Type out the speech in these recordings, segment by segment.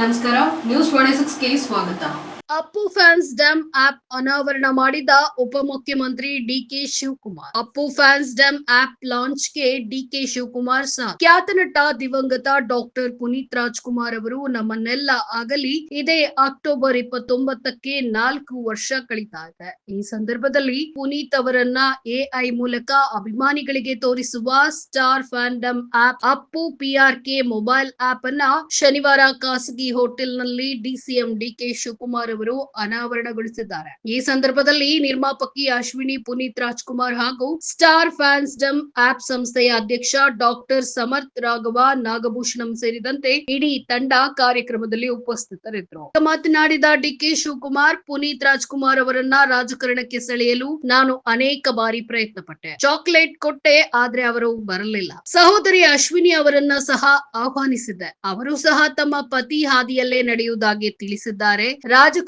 ನಮಸ್ಕಾರ news twenty ಸಿಕ್ಸ್ಗೆ ಸ್ವಾಗತ. Appu fandom app ಅನಾವರಣ ಮಾಡಿದ ಉಪಮುಖ್ಯಮಂತ್ರಿ DK Shivakumar. Appu fandom app ಲಾಂಚ್ಗೆ DK Shivakumar ಸಹ ಖ್ಯಾತ ನಟ ದಿವಂಗತ ಡಾಕ್ಟರ್ ಪುನೀತ್ ರಾಜ್ಕುಮಾರ್ ಅವರು ನಮ್ಮನ್ನೆಲ್ಲ ಆಗಲಿ, ಇದೇ ಅಕ್ಟೋಬರ್ ಇಪ್ಪತ್ತೊಂಬತ್ತಕ್ಕೆ ನಾಲ್ಕು ವರ್ಷ ಕಳೀತಾ ಇದೆ ಈ ಸಂದರ್ಭದಲ್ಲಿ ಪುನೀತ್ ಅವರನ್ನ ಎಐ ಮೂಲಕ ಅಭಿಮಾನಿಗಳಿಗೆ ತೋರಿಸುವ star fandom app Appu PRK mobile app ಅನ್ನ ಶನಿವಾರ ಖಾಸಗಿ ಹೋಟೆಲ್ನಲ್ಲಿ ಡಿಸಿಎಂ ಡಿಕೆ ಶಿವಕುಮಾರ್ ಅವರು ಅನಾವರಣಗೊಳಿಸಿದ್ದಾರೆ. ಈ ಸಂದರ್ಭದಲ್ಲಿ ನಿರ್ಮಾಪಕಿ ಅಶ್ವಿನಿ, ಪುನೀತ್ ರಾಜ್ಕುಮಾರ್ ಹಾಗೂ ಸ್ಟಾರ್ ಫ್ಯಾನ್ಸ್ ಡಮ್ ಆಪ್ ಸಂಸ್ಥೆಯ ಅಧ್ಯಕ್ಷ ಡಾಕ್ಟರ್ ಸಮರ್ಥ್ ರಾಘವ, ನಾಗಭೂಷಣಂ ಸೇರಿದಂತೆ ಇಡೀ ತಂಡ ಕಾರ್ಯಕ್ರಮದಲ್ಲಿ ಉಪಸ್ಥಿತರಿದ್ದರು. ಮಾತನಾಡಿದ ಡಿಕೆ ಶಿವಕುಮಾರ್, ಪುನೀತ್ ರಾಜ್ಕುಮಾರ್ ಅವರನ್ನ ರಾಜಕಾರಣಕ್ಕೆ ಸೆಳೆಯಲು ನಾನು ಅನೇಕ ಬಾರಿ ಪ್ರಯತ್ನ ಪಟ್ಟೆ ಚಾಕ್ಲೇಟ್ ಕೊಟ್ಟೆ, ಆದ್ರೆ ಅವರು ಬರಲಿಲ್ಲ. ಸಹೋದರಿ ಅಶ್ವಿನಿ ಅವರನ್ನ ಸಹ ಆಹ್ವಾನಿಸಿದ್ದೆ. ಅವರು ಸಹ ತಮ್ಮ ಪತಿ ಹಾದಿಯಲ್ಲೇ ನಡೆಯುವುದಾಗಿ ತಿಳಿಸಿದ್ದಾರೆ.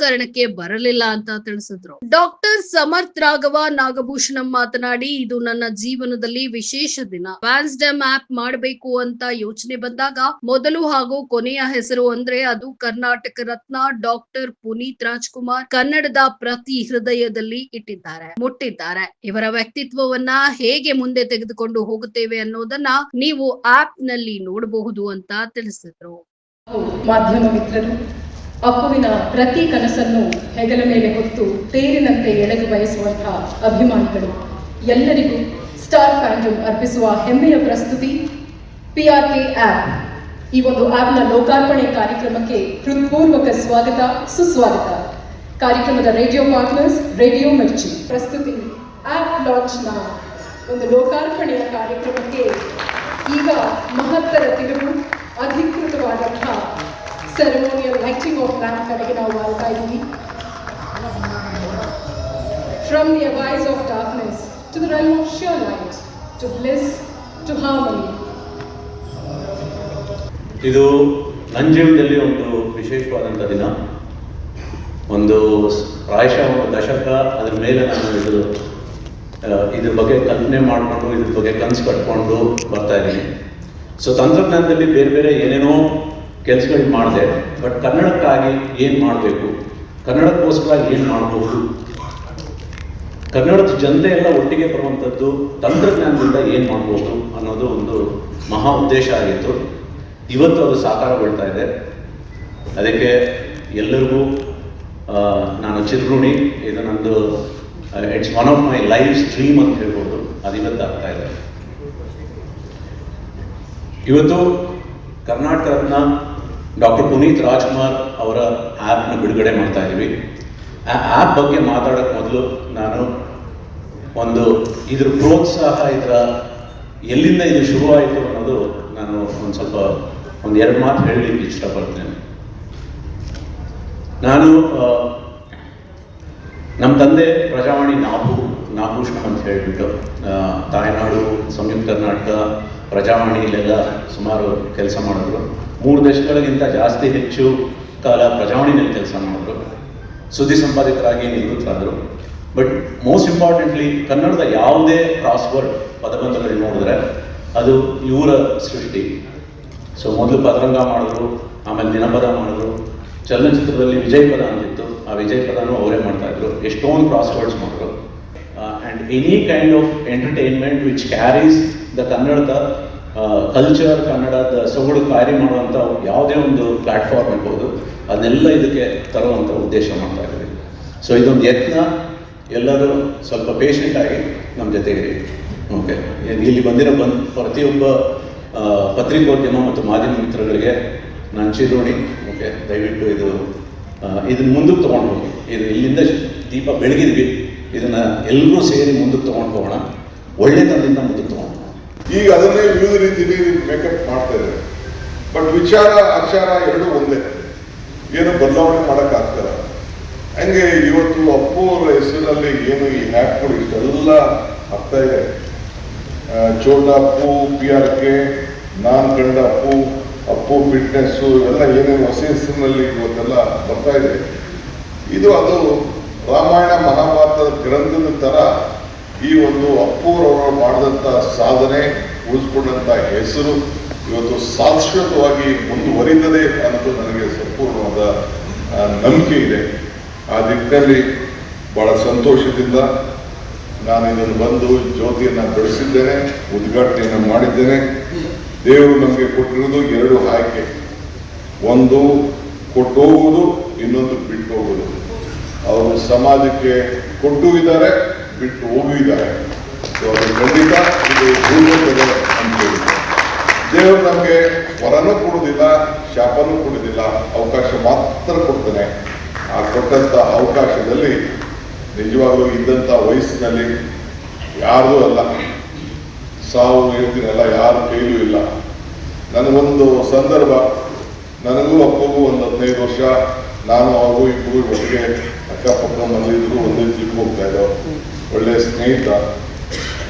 ರಾಜಕಾರಣಕ್ಕೆ ಬರಲಿಲ್ಲ ಅಂತ ತಿಳಿಸಿದ್ರು. ಡಾಕ್ಟರ್ ಸಮರ್ಥ್ ರಾಘವ ನಾಗಭೂಷಣಂ ಮಾತನಾಡಿ, ಇದು ನನ್ನ ಜೀವನದಲ್ಲಿ ವಿಶೇಷ ದಿನ. ವ್ಯಾನ್ಸ್ ಡ್ಯಾಮ್ ಆಪ್ ಮಾಡಬೇಕು ಅಂತ ಯೋಚನೆ ಬಂದಾಗ, ಮೊದಲು ಹಾಗೂ ಕೊನೆಯ ಹೆಸರು ಅಂದ್ರೆ ಅದು ಕರ್ನಾಟಕ ರತ್ನ ಡಾಕ್ಟರ್ ಪುನೀತ್ ರಾಜ್ಕುಮಾರ್ ಕನ್ನಡದ ಪ್ರತಿ ಹೃದಯದಲ್ಲಿ ಇಟ್ಟಿದ್ದಾರೆ, ಮುಟ್ಟಿದ್ದಾರೆ. ಇವರ ವ್ಯಕ್ತಿತ್ವವನ್ನ ಹೇಗೆ ಮುಂದೆ ತೆಗೆದುಕೊಂಡು ಹೋಗುತ್ತೇವೆ ಅನ್ನೋದನ್ನ ನೀವು ಆಪ್ನಲ್ಲಿ ನೋಡಬಹುದು ಅಂತ ತಿಳಿಸಿದ್ರು. ಮಾಧ್ಯಮ ಮಿತ್ರರು ಅಪ್ಪುವಿನ ಪ್ರತಿ ಕನಸನ್ನು ಹೆಗಲ ಮೇಲೆ ಹೊತ್ತು ತೇರಿನಂತೆ ಎಳೆದು ಬಯಸುವಂತಹ ಅಭಿಮಾನಿಗಳು. ಎಲ್ಲರಿಗೂ ಸ್ಟಾರ್ ಫ್ಯಾಂಡಮ್ ಅರ್ಪಿಸುವ ಹೆಮ್ಮೆಯ ಪ್ರಸ್ತುತಿ ಪಿ ಆರ್ ಕೆ ಆ್ಯಪ್ ಈ ಒಂದು ಆ್ಯಪ್ನ ಲೋಕಾರ್ಪಣೆ ಕಾರ್ಯಕ್ರಮಕ್ಕೆ ಹೃತ್ಪೂರ್ವಕ ಸ್ವಾಗತ, ಸುಸ್ವಾಗತ. ಕಾರ್ಯಕ್ರಮದ ರೇಡಿಯೋ ಪಾರ್ಟ್ನರ್ಸ್, ರೇಡಿಯೋ ಮಿರ್ಚಿ ಪ್ರಸ್ತುತಿ ಆ್ಯಪ್ ಲಾಂಚ್ನ ಒಂದು ಲೋಕಾರ್ಪಣೆಯ ಕಾರ್ಯಕ್ರಮಕ್ಕೆ ಈಗ ಮಹತ್ತರ ತಿರುವು ಅಧಿಕೃತವಾದಂತಹ ಸೆರೆಮೋನಿಯಲ್ ಲೈಟಿಂಗ್ ಆಫ್ ಲ್ಯಾಂಪ್ ಕಡೆಗೆ ನಾವು ಬರ್ತಾ ಇದ್ದೀವಿ from the abyss of darkness to the rhyme of sure light to bliss to harmony ಇದು ನನ್ನ ಜೀವನದಲ್ಲಿ ಒಂದು ವಿಶೇಷವಾದಂಥ ದಿನ. ಒಂದು ಪ್ರಾಯಶಃ ಒಂದು ದಶಕ ಅದ್ರ ಮೇಲೆ ನಾನು ಇದು ಇದ್ರ ಬಗ್ಗೆ ಕಲ್ಪನೆ ಮಾಡಿಕೊಂಡು, ಇದ್ರ ಬಗ್ಗೆ ಕನಸು ಕಟ್ಕೊಂಡು ಬರ್ತಾ ಇದ್ದೀನಿ. ಸೊ ತಂತ್ರಜ್ಞಾನದಲ್ಲಿ ಬೇರೆ ಬೇರೆ ಏನೇನೋ ಕೆಲಸಗಳು ಮಾಡಿದೆ, ಬಟ್ ಕನ್ನಡಕ್ಕಾಗಿ ಏನು ಮಾಡಬೇಕು? ಕನ್ನಡಕ್ಕೋಸ್ಕರ ಏನು ಮಾಡಬಹುದು ಕನ್ನಡದ ಜನತೆ ಎಲ್ಲ ಒಟ್ಟಿಗೆ ಬರುವಂಥದ್ದು ತಂತ್ರಜ್ಞಾನದಿಂದ ಏನು ಮಾಡಬಹುದು ಅನ್ನೋದು ಒಂದು ಮಹಾ ಉದ್ದೇಶ ಆಗಿತ್ತು. ಇವತ್ತು ಅದು ಸಾಕಾರಗೊಳ್ತಾ ಇದೆ. ಅದಕ್ಕೆ ಎಲ್ಲರಿಗೂ ನಾನು ಚಿರುಣಿ ಇದು ನಂದು it's one of my life stream ಅಂತ ಹೇಳ್ಬೋದು. ಅದು ಇವತ್ತು ಆಗ್ತಾ ಇದೆ. ಇವತ್ತು ಕರ್ನಾಟಕ ಡಾಕ್ಟರ್ ಪುನೀತ್ ರಾಜ್ಕುಮಾರ್ ಅವರ ಆ್ಯಪ್ನ ಬಿಡುಗಡೆ ಮಾಡ್ತಾ ಇದ್ದೀವಿ. ಆ ಆ್ಯಪ್ ಬಗ್ಗೆ ಮಾತಾಡೋಕ್ಕೆ ಮೊದಲು ನಾನು ಒಂದು ಇದ್ರ ಪ್ರೋತ್ಸಾಹ, ಇದರ ಎಲ್ಲಿಂದ ಇದು ಶುರುವಾಯಿತು ಅನ್ನೋದು ನಾನು ಒಂದು ಸ್ವಲ್ಪ ಒಂದು ಎರಡು ಮಾತು ಹೇಳಲಿಕ್ಕೆ ಇಷ್ಟಪಡ್ತೇನೆ. ನಾನು ನಮ್ಮ ತಂದೆ ಪ್ರಜಾವಾಣಿ ನಾಭು. ನಾಭೂಷಣ ಅಂತ ಹೇಳಿಬಿಟ್ಟು ತಾಯ್ನಾಡು, ಸಂಯುಕ್ತ ಕರ್ನಾಟಕ, ಪ್ರಜಾವಾಣಿ ಇಲ್ಲೆಲ್ಲ ಸುಮಾರು ಕೆಲಸ ಮಾಡಿದ್ರು. ಮೂರು ದಶಕಗಳಿಗಿಂತ ಜಾಸ್ತಿ ಹೆಚ್ಚು ಕಾಲ ಪ್ರಜಾವಾಣಿನಲ್ಲಿ ಕೆಲಸ ಮಾಡಿದ್ರು. ಸುದ್ದಿ ಸಂಪಾದಕರಾಗಿ ನಿವೃತ್ತರಾದರು. ಬಟ್ ಮೋಸ್ಟ್ ಇಂಪಾರ್ಟೆಂಟ್ಲಿ ಕನ್ನಡದ ಯಾವುದೇ ಕ್ರಾಸ್ವರ್ಡ್ ಪದಬಂಧಗಳು ನೋಡಿದ್ರೆ ಅದು ಇವರ ಸೃಷ್ಟಿ. ಸೊ ಮೊದಲು ಪದರಂಗ ಮಾಡಿದ್ರು, ಆಮೇಲೆ ದಿನಪದ ಮಾಡಿದ್ರು. ಚಲನಚಿತ್ರದಲ್ಲಿ ವಿಜಯ್ ಪದ ಅಂತಿತ್ತು. ಆ ವಿಜಯ್ ಪದನೂ ಅವರೇ ಮಾಡ್ತಾ ಇದ್ರು. ಎಷ್ಟೊಂದು ಕ್ರಾಸ್ವರ್ಡ್ಸ್ ಮಾಡಿದ್ರು. And any kind of entertainment which carries the ಕನ್ನಡದ ಕಲ್ಚರ್ ಕನ್ನಡದ ಸೊಗಡು ಕಾರ್ಯ ಮಾಡುವಂಥ ಯಾವುದೇ ಒಂದು ಪ್ಲ್ಯಾಟ್ಫಾರ್ಮ್ ಇರ್ಬೋದು ಅದನ್ನೆಲ್ಲ ಇದಕ್ಕೆ ತರುವಂಥ ಉದ್ದೇಶ ಮಾಡ್ತಾ ಇದ್ದೀವಿ. ಸೊ ಇದೊಂದು ಯತ್ನ. ಎಲ್ಲರೂ ಸ್ವಲ್ಪ ಪೇಷಂಟ್ ಆಗಿ ನಮ್ಮ ಜೊತೆಗಿರಿ ಓಕೆ ಇಲ್ಲಿ ಬಂದಿರೋ ಬಂದ್ ಪ್ರತಿಯೊಬ್ಬ ಪತ್ರಿಕೋದ್ಯಮ ಮತ್ತು ಮಾಧ್ಯಮ ಮಿತ್ರಗಳಿಗೆ ನಾನು ಚಿರೋಣಿ. ಓಕೆ ದಯವಿಟ್ಟು ಇದು ಇದನ್ನ ಮುಂದಕ್ಕೆ ತೊಗೊಂಡು ಹೋಗಿ. ಇದು ಇಲ್ಲಿಂದ ದೀಪ ಬೆಳಗಿದ್ವಿ. ಇದನ್ನ ಎಲ್ಲರೂ ಸೇರಿ ಮುಂದಕ್ಕೆ ತೊಗೊಂಡು ಹೋಗೋಣ ಒಳ್ಳೆತನದಿಂದ ಮುಂದಕ್ಕೆ ತೊಗೊಂಡು ಈಗ ಅದನ್ನೇ ವಿವಿಧ ರೀತಿಯಲ್ಲಿ ಮೇಕಪ್ ಮಾಡ್ತಾ ಇದ್ದಾರೆ. ಬಟ್ ವಿಚಾರ ಆಚಾರ ಎರಡು ಒಂದೇ. ಏನು ಬದಲಾವಣೆ ಮಾಡೋಕ್ಕಾಗ್ತಲ್ಲ. ಹಂಗೆ ಇವತ್ತು ಅಪ್ಪು ಅವರ ಹೆಸರಿನಲ್ಲಿ ಏನು ಈ ಹ್ಯಾಪ್ಗಳು ಇಷ್ಟೆಲ್ಲ ಆಗ್ತಾ ಇದೆ. ಚೋಟ ಅಪ್ಪು ಪಿ ಆರ್ ಕೆ ನಾನ್ ಕಂಡ ಅಪ್ಪು ಅಪ್ಪು ಫಿಟ್ನೆಸ್ಸು ಇವೆಲ್ಲ ಏನೇನು ಹೊಸ ಹೆಸರಿನಲ್ಲಿ ಇವತ್ತೆಲ್ಲ ಬರ್ತಾ ಇದೆ. ಇದು ಅದು ರಾಮಾಯಣ ಮಹಾಭಾರತದ ಗ್ರಂಥದ ಥರ ಈ ಒಂದು ಅಪ್ಪುರವರು ಮಾಡಿದಂಥ ಸಾಧನೆ, ಉಳಿಸ್ಕೊಂಡಂಥ ಹೆಸರು ಇವತ್ತು ಶಾಶ್ವತವಾಗಿ ಮುಂದುವರಿತದೆ ಅನ್ನೋದು ನನಗೆ ಸಂಪೂರ್ಣವಾದ ನಂಬಿಕೆ ಇದೆ. ಆ ದಿಕ್ಕಿನಲ್ಲಿ ಬಹಳ ಸಂತೋಷದಿಂದ ನಾನು ಇದನ್ನು ಬಂದು ಜ್ಯೋತಿಯನ್ನು ಬೆಳೆಸಿದ್ದೇನೆ, ಉದ್ಘಾಟನೆಯನ್ನು ಮಾಡಿದ್ದೇನೆ. ದೇವರು ನಮಗೆ ಕೊಟ್ಟಿರೋದು ಎರಡು ಆಯ್ಕೆ ಒಂದು ಕೊಟ್ಟು ಹೋಗುವುದು ಇನ್ನೊಂದು ಬಿಟ್ಟು ಹೋಗುವುದು ಅವರು ಸಮಾಜಕ್ಕೆ ಕೊಟ್ಟು ಇದ್ದಾರೆ ಬಿಟ್ಟು ಹೋಗೂ ಇದ್ದಾರೆ ಸೊ ಖಂಡಿತ ಇದು ಅಂತ ಹೇಳಿ ದೇವರು ನಮಗೆ ವರನೂ ಕೊಡುವುದಿಲ್ಲ ಶಾಪನೂ ಕೊಡುವುದಿಲ್ಲ ಅವಕಾಶ ಮಾತ್ರ ಕೊಡ್ತಾನೆ. ಆ ಕೊಟ್ಟಂತ ಅವಕಾಶದಲ್ಲಿ ನಿಜವಾಗ್ಲೂ ಇದ್ದಂಥ ವಯಸ್ಸಿನಲ್ಲಿ ಯಾರು ಅಲ್ಲ. ಸಾವು ಹೇಳ್ತೀನಲ್ಲ ಯಾರು ಕೈಲೂ ಇಲ್ಲ. ನನಗೊಂದು ಸಂದರ್ಭ, ನನಗೂ ಅಪ್ಪಗೂ ಒಂದು ಹದಿನೈದು ವರ್ಷ. ನಾನು ಅವರು ಇಬ್ಬರು ಒಟ್ಟಿಗೆ ಅಕ್ಕಪಕ್ಕ ಮನೆಯಿದ್ರು ಒಂದೇ ಜಿಪ್ ಹೋಗ್ತಾ ಇದ್ದೋ ಒಳ್ಳೆಯ ಸ್ನೇಹಿತ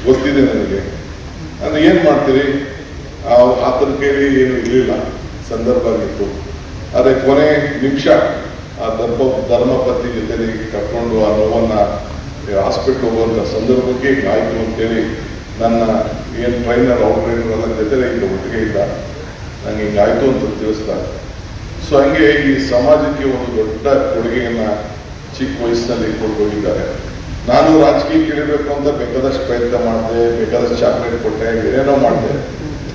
ಗೊತ್ತಿದೆ ನನಗೆ. ನಾನು ಏನು ಮಾಡ್ತೀರಿ? ಆ ಆತನ ಕೇಳಿ ಏನು ಇರಲಿಲ್ಲ, ಸಂದರ್ಭ ಆಗಿತ್ತು. ಆದರೆ ಕೊನೆ ನಿಮಿಷ ಆ ಧರ್ಮ ಧರ್ಮಪತಿ ಜೊತೆ ಕರ್ಕೊಂಡು ಆ ನೋವನ್ನ ಹಾಸ್ಪಿಟ್ಲ್ ಹೋಗುವಂಥ ಸಂದರ್ಭಕ್ಕೆ ಆಯಿತು ಅಂತೇಳಿ ನನ್ನ ಏನು ಟ್ರೈನರ್ ಔಟ್ ಟ್ರೈನರ್ ಎಲ್ಲ ಜೊತೆಲೆ ಈಗ ಒಟ್ಟಿಗೆ ಇದ್ದ. ನಂಗೆ ಹಿಂಗಾಯ್ತು ಅಂತ ತಿಳಿಸ್ತಾರೆ ಸೊ ಹಂಗೆ ಈ ಸಮಾಜಕ್ಕೆ ಒಂದು ದೊಡ್ಡ ಕೊಡುಗೆಯನ್ನ ಚಿಕ್ಕ ವಯಸ್ಸಿನಲ್ಲಿ ಕೊಡ್ಕೊಂಡಿದ್ದಾರೆ. ನಾನು ರಾಜಕೀಯಕ್ಕೆ ಇಳಿಬೇಕು ಅಂತ ಬೇಕಾದಷ್ಟು ಪ್ರಯತ್ನ ಮಾಡಿದೆ, ಬೇಕಾದಷ್ಟು ಚಾಕ್ಲೇಟ್ ಕೊಟ್ಟೆ, ಏನೇನೋ ಮಾಡಿದೆ.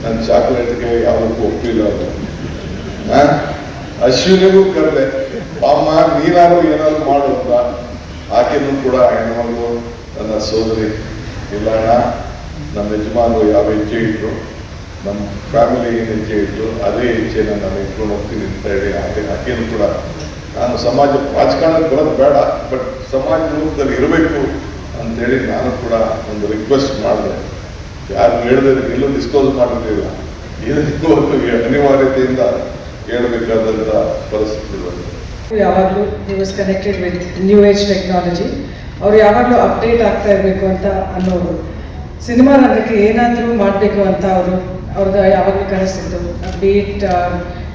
ನನ್ನ ಚಾಕ್ಲೇಟ್ಗೆ ಯಾವುದಕ್ಕೂ ಒಪ್ಪಿಲ್ಲ ಅದು? ಅಶ್ವಿನಿಗೂ ಕರೆದೆ, ಅಮ್ಮ, ನೀನಾದ್ರೂ ಏನಾದ್ರು ಮಾಡು ಅಂತ. ಆಕೆನೂ ಕೂಡ ಹೆಣ್ಮಗಳು ನನ್ನ ಸೋದರಿ ಇಲ್ಲ ಅಣ್ಣ ನಮ್ಮ ಯಜಮಾನರು ಯಾವ ಹೆಜ್ಜೆ ಇಟ್ರು ನಮ್ಮ ಫ್ಯಾಮಿಲಿ ಏನು ಹೆಜ್ಜೆ ಇಟ್ಟು ಅದೇ ಹೆಜ್ಜೆನ ನಾನು ಇಟ್ಕೊಂಡು ಹೋಗ್ತೀನಿ ಅಂತ ಹೇಳಿ ಅದೇ ಆಕೆನೂ ಕೂಡ ನಾನು ಸಮಾಜ ರಾಜಕಾರಣಕ್ಕೆ ಬರೋದು ಬೇಡ ಬಟ್ ಸಮಾಜ ರೂಪದಲ್ಲಿ ಇರಬೇಕು ಅಂತೇಳಿ ನಾನು ಕೂಡ ಒಂದು ರಿಕ್ವೆಸ್ಟ್ ಮಾಡಿದೆ. ಯಾರು ಹೇಳಿದ್ರೆ ಎಲ್ಲೂ ಡಿಸ್ಕೋಸ್ ಮಾಡಿರಲಿಲ್ಲ ಇದಕ್ಕೂ ಅನಿವಾರ್ಯತೆಯಿಂದ ಹೇಳಬೇಕಾದಂಥ ಪರಿಸ್ಥಿತಿ ಬಂತು. ಯಾವಾಗಲೂ he was connected with new age technology ಅವ್ರು ಯಾವಾಗಲೂ ಅಪ್ಡೇಟ್ ಆಗ್ತಾ ಇರಬೇಕು ಅಂತ ಅನ್ನೋರು ಸಿನಿಮಾ ರಂಗಕ್ಕೆ ಏನಾದರೂ ಮಾಡಬೇಕು ಅಂತ ಅವರು ಅವ್ರದ್ದು ಯಾವಾಗಲೂ ಕನಸಿತ್ತು ಬೀಟ್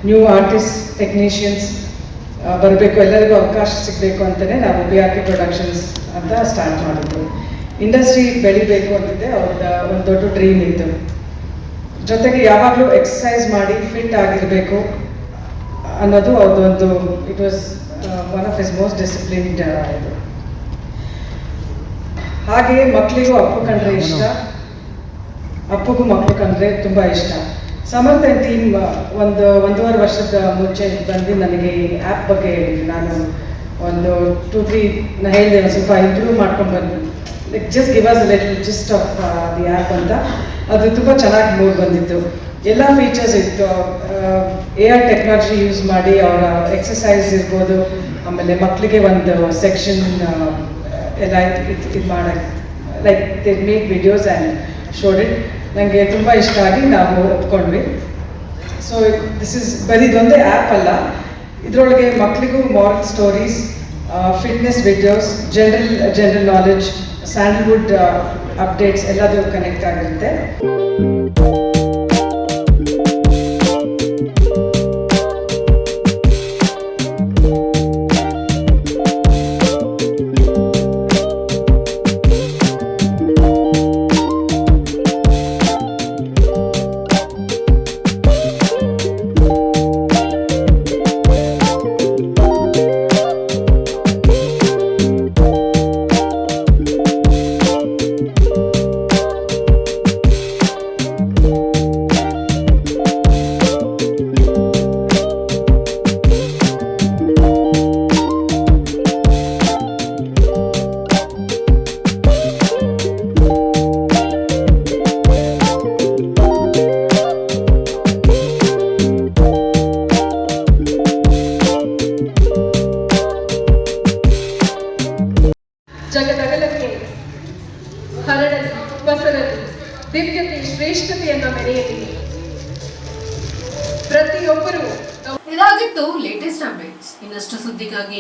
ನ್ಯೂ ಆರ್ಟಿಸ್ಟ್ ಟೆಕ್ನಿಷಿಯನ್ಸ್ ಬರಬೇಕು, ಎಲ್ಲರಿಗೂ ಅವಕಾಶ ಸಿಗಬೇಕು ಅಂತಲೇ ನಾವು ಬಿ ಆರ್ ಕೆ ಪ್ರೊಡಕ್ಷನ್ಸ್ ಅಂತ ಸ್ಟಾರ್ಟ್ ಮಾಡಿದ್ದು. ಇಂಡಸ್ಟ್ರಿ ಬೆಳಿಬೇಕು ಅಂತಿದ್ದೆ ಅವ್ರದ್ದು ಒಂದು ದೊಡ್ಡ ಡ್ರೀಮ್ ಇತ್ತು. ಜೊತೆಗೆ ಯಾವಾಗಲೂ ಎಕ್ಸಸೈಸ್ ಮಾಡಿ ಫಿಟ್ ಆಗಿರಬೇಕು ಅನ್ನೋದು ಅವ್ರದ್ದೊಂದು it was one of his most disciplined ಇದು. ಹಾಗೆಯೇ ಮಕ್ಕಳಿಗೂ ಅಪ್ಪು ಕಂಡ್ರೆ ಇಷ್ಟ. ಅಪ್ಪಗೂ ಮಕ್ಕಳಿಗಂದ್ರೆ ತುಂಬ ಇಷ್ಟ. ಸಮರ್ಥ ಟೀಮ್ ಒಂದು, ಒಂದೂವರೆ ವರ್ಷದ ಮುಂಚೆ ಬಂದು ನನಗೆ ಈ ಆ್ಯಪ್ ಬಗ್ಗೆ ಹೇಳಿದ್ರು. ನಾನು ಒಂದು ಟು ತ್ರೀ ನಾ ಹೇಳಿದೆ, ಒಂದು ಸ್ವಲ್ಪ ಇಂಪ್ರೂವ್ ಮಾಡ್ಕೊಂಡು ಬಂದು. Like just give us little gist of the app ಅಂತ. ಅದು ತುಂಬ ಚೆನ್ನಾಗಿ ಮೂಡ್ ಬಂದಿತ್ತು. ಎಲ್ಲ ಫೀಚರ್ಸ್ ಇತ್ತು. ಎ ಆರ್ ಟೆಕ್ನಾಲಜಿ ಯೂಸ್ ಮಾಡಿ ಅವರ ಎಕ್ಸಸೈಸ್ ಇರ್ಬೋದು. ಆಮೇಲೆ ಮಕ್ಕಳಿಗೆ ಒಂದು ಸೆಕ್ಷನ್ ಎಲ್ಲ ಇದು ಇದು ಮಾಡಕ್ಕೆ like they make videos and showed ನನಗೆ ತುಂಬ ಇಷ್ಟ ಆಗಿ ನಾವು ಒಪ್ಕೊಂಡ್ವಿ. ಸೊ ದಿಸ್ ಇಸ್ ಬರೀ ಇದೊಂದೇ ಆ್ಯಪ್ ಅಲ್ಲ. ಇದರೊಳಗೆ ಮಕ್ಕಳಿಗೂ moral stories fitness videos general general knowledge Sandalwood updates ಎಲ್ಲದೂ ಕನೆಕ್ಟ್ ಆಗಿರುತ್ತೆ